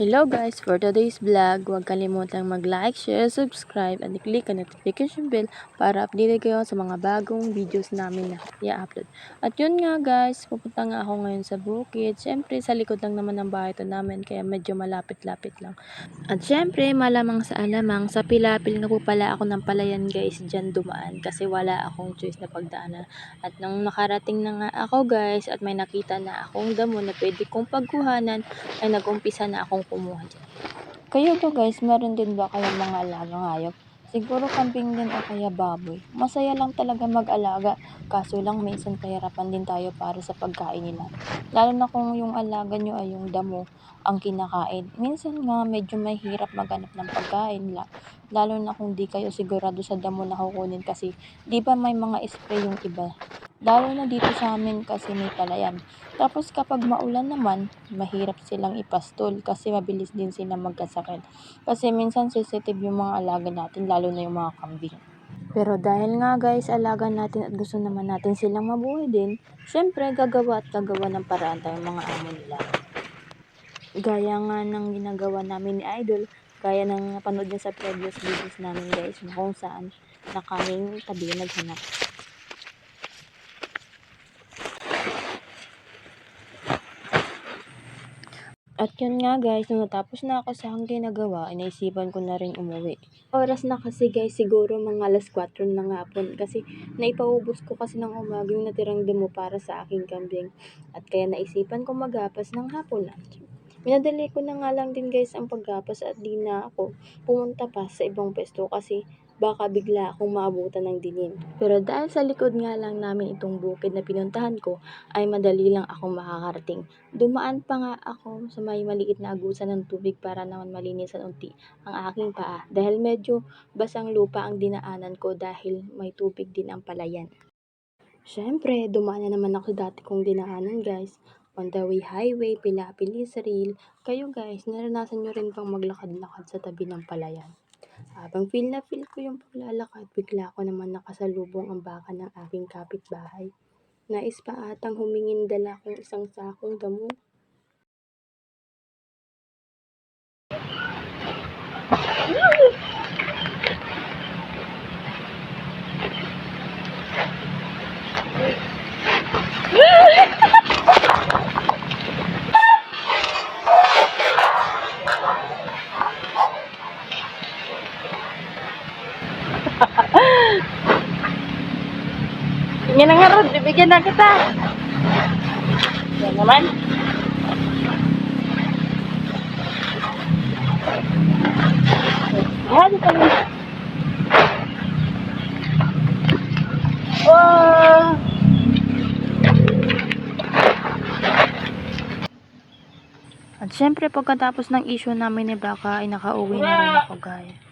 Hello guys! For today's vlog, huwag kalimutang mag-like, share, subscribe, and click ang notification bell para update kayo sa mga bagong videos namin na i-upload. At yun nga guys, pupunta nga ako ngayon sa bukid. Siyempre, sa likod lang naman ng bahay to namin, kaya medyo malapit-lapit lang. At syempre, malamang sa alamang, sa pilapil na po pala ako ng palayan guys, dyan dumaan kasi wala akong choice na pagdaanan. At nang nakarating na nga ako guys, at may nakita na akong damo na pwede kong pagkuhanan, ay nag-umpisa na akong kumuha dyan. Kayo ba guys, meron din ba kayong mga alagang hayop? Siguro kambing din o kaya baboy. Masaya lang talaga mag-alaga, kaso lang minsan pahirapan din tayo para sa pagkain nila. Lalo na kung yung alaga nyo ay yung damo ang kinakain. Minsan nga medyo mahirap maghanap ng pagkain la. Lalo na kung di kayo sigurado sa damo na kukunin kasi di ba may mga spray yung iba. Lalo na dito sa amin kasi may palayan. Tapos kapag maulan naman, mahirap silang ipastol kasi mabilis din sila magkasakit. Kasi minsan sensitive yung mga alaga natin, lalo na yung mga kambing. Pero dahil nga guys, alaga natin at gusto naman natin silang mabuhay din, syempre gagawa at gagawa ng paraan tayong mga amo nila. Gaya nga ng ginagawa namin ni Idol, gaya ng napanood niya sa previous videos namin guys, na kung saan na kaming tabi naghanap. At yun nga guys, nung natapos na ako sa aking ginagawa, naisipan ko na rin umuwi. Oras na kasi guys, siguro mga alas 4 na nga po. Kasi naipaubos ko kasi ng umaga yung natirang demo para sa aking kambing. At kaya naisipan ko magapas ng hapon na. Minadali ko na nga lang din guys ang paggapas at di na ako pumunta pa sa ibang pwesto kasi baka bigla akong maabutan ng dilim. Pero dahil sa likod nga lang namin itong bukid na pinuntahan ko, ay madali lang akong makakarating. Dumaan pa nga ako sa may maliit na agusan ng tubig para naman malinisan unti ang aking paa dahil medyo basang lupa ang dinaanan ko dahil may tubig din ang palayan. Siyempre, dumaan na naman ako dati kong dinaanan guys. On the way highway, Pilapili, Saril. Kayo guys, naranasan nyo rin bang maglakad-lakad sa tabi ng palayan? Habang feel na feel ko yung paglalakad, bigla ko naman nakasalubong ang baka ng aking kapitbahay. Nais pa atang humingin dala kong isang sakong damo. Tingnan na nga Rod, bibigyan na kita. Yan naman. Yan, ito na. Wow! At syempre pagkatapos ng issue namin ni Baka ay nakauwi na rin ako guys.